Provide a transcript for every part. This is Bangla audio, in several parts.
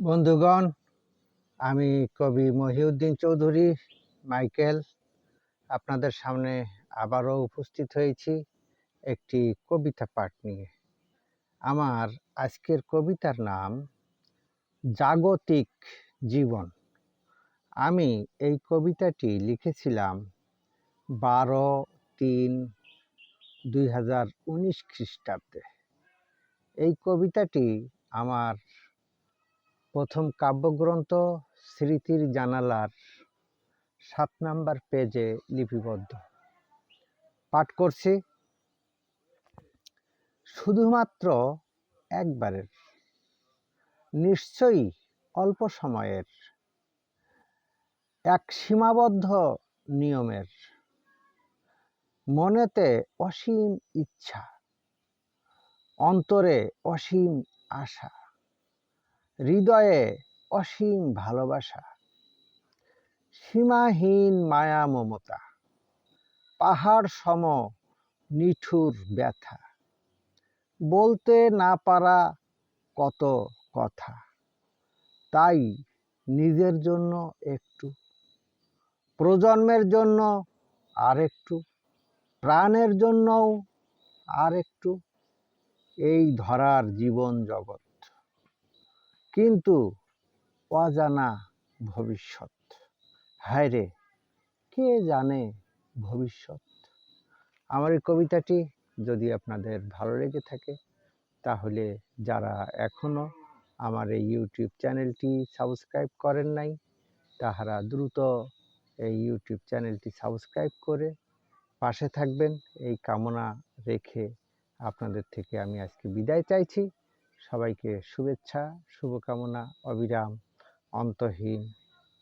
বন্ধুগণ, আমি কবি মহিউদ্দিন চৌধুরী, মাইকেল, আপনাদের সামনে আবারও উপস্থিত হয়েছি একটি কবিতা পাঠ নিয়ে। আমার আজকের কবিতার নাম, জাগতিক জীবন। আমি এই কবিতাটি লিখেছিলাম বারো তিন দুই হাজার উনিশ খ্রিস্টাব্দে। এই কবিতাটি আমার প্রথম কাব্যগ্রন্থ স্মৃতির জানালার সাত নাম্বার পেজে লিপিবদ্ধ। পাঠ করছি। শুধুমাত্র একবারের, নিশ্চয়ই অল্প সময়ের, এক সীমাবদ্ধ নিয়মের, মনেতে অসীম ইচ্ছা, অন্তরে অসীম আশা। হৃদয়ে অসীম ভালোবাসা, সীমাহীন মায়া মমতা, পাহাড় সম নিঠুর ব্যথা, বলতে না পারা কত কথা, তাই নিজের জন্য একটু, প্রজন্মের জন্য আরেকটু, প্রাণের জন্যও আরেকটু, এই ধরার জীবন জগৎ। কিন্তু অজানা ভবিষ্যৎ। হায় রে, কে জানে ভবিষ্যৎ? আমার এই কবিতাটি যদি আপনাদের ভালো লেগে থাকে, তাহলে যারা এখনও আমার এই ইউটিউব চ্যানেলটি সাবস্ক্রাইব করেন নাই, তাহারা দ্রুত এই ইউটিউব চ্যানেলটি সাবস্ক্রাইব করে পাশে থাকবেন। এই কামনা রেখে আপনাদের থেকে আমি আজকে বিদায় চাইছি। সবাইকে শুভেচ্ছা শুভকামনা অবিরাম অন্তহীন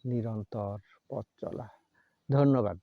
নিরন্তর পথ চলা। ধন্যবাদ।